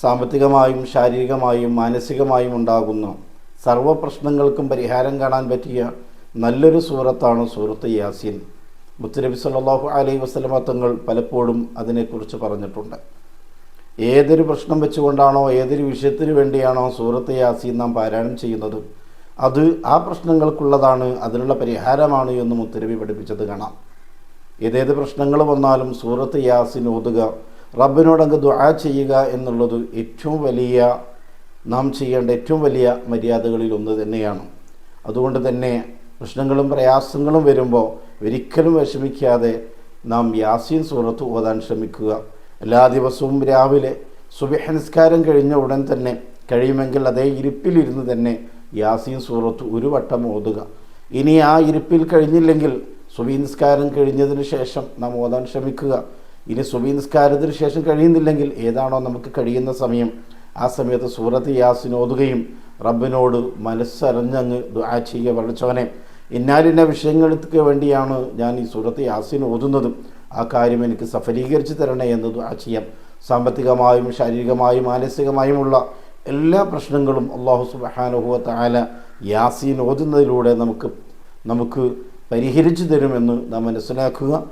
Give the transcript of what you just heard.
സാമ്പത്തികമായും ശാരീരികമായും മാനസികമായും ഉണ്ടാകുന്ന സർവ പ്രശ്നങ്ങൾക്കും പരിഹാരം കാണാൻ പറ്റിയ നല്ലൊരു സൂറത്താണ് സൂറത്ത് യാസിൻ. മുത്തുനബി സല്ലാഹു അലൈഹി വസല്ലമ തങ്ങൾ പലപ്പോഴും അതിനെക്കുറിച്ച് പറഞ്ഞിട്ടുണ്ട്. ഏതൊരു പ്രശ്നം വെച്ചുകൊണ്ടാണോ ഏതൊരു വിഷയത്തിന് വേണ്ടിയാണോ സൂറത്ത് യാസീൻ നാം പാരായണം ചെയ്യുന്നത്? അത് ആ പ്രശ്നങ്ങൾക്കുള്ളതാണ് അതിനുള്ള പരിഹാരമാണ് എന്ന് മുത്തരവി പഠിപ്പിച്ചത് കാണാം. ഏതേത് പ്രശ്നങ്ങൾ വന്നാലും സൂറത്ത് യാസിൻ ഓതുക റബ്ബിനോടങ്ങ് ദുആ ചെയ്യുക എന്നുള്ളത് ഏറ്റവും വലിയ നാം ചെയ്യേണ്ട ഏറ്റവും വലിയ മര്യാദകളിൽ ഒന്ന് തന്നെയാണ്. അതുകൊണ്ട് തന്നെ പ്രശ്നങ്ങളും പ്രയാസങ്ങളും വരുമ്പോൾ ഒരിക്കലും വിഷമിക്കാതെ നാം യാസീൻ സൂറത്ത് ഓതാൻ ശ്രമിക്കുക. എല്ലാ ദിവസവും രാവിലെ സുബഹ നിസ്കാരം കഴിഞ്ഞ ഉടൻ തന്നെ കഴിയുമെങ്കിൽ അതേ ഇരിപ്പിലിരുന്ന് തന്നെ യാസീൻ സൂറത്ത് ഒരു വട്ടം ഓതുക. ഇനി ആ ഇരിപ്പിൽ കഴിഞ്ഞില്ലെങ്കിൽ സുബി നിസ്കാരം കഴിഞ്ഞതിന് ശേഷം നാം ഓതാൻ ശ്രമിക്കുക. ഇനി സുബി നിസ്കാരത്തിന് ശേഷം കഴിയുന്നില്ലെങ്കിൽ ഏതാണോ നമുക്ക് കഴിയുന്ന സമയം. ആ സമയത്ത് സൂറത്ത് യാസിൻ ഓതുകയും റബ്ബിനോട് മനസ്സറിഞ്ഞങ്ങ് ദുആ ചെയ്യുക പഠിച്ചവനെ ഇന്നാലിന്ന വിഷയങ്ങൾക്ക് വേണ്ടിയാണ് ഞാൻ ഈ സൂറത്ത് യാസിൻ ഓതുന്നതും. ആ കാര്യം എനിക്ക് സഫലീകരിച്ച് തരണേ എന്ന് ദുആ ചെയ്യാം. സാമ്പത്തികമായും ശാരീരികമായും മാനസികമായുമുള്ള എല്ലാ പ്രശ്നങ്ങളും അള്ളാഹു സുബഹാനുഹുവ താല യാസീൻ ഓതുന്നതിലൂടെ നമുക്ക് നമുക്ക് പരിഹരിച്ചു തരുമെന്ന് നാം മനസ്സിലാക്കുക.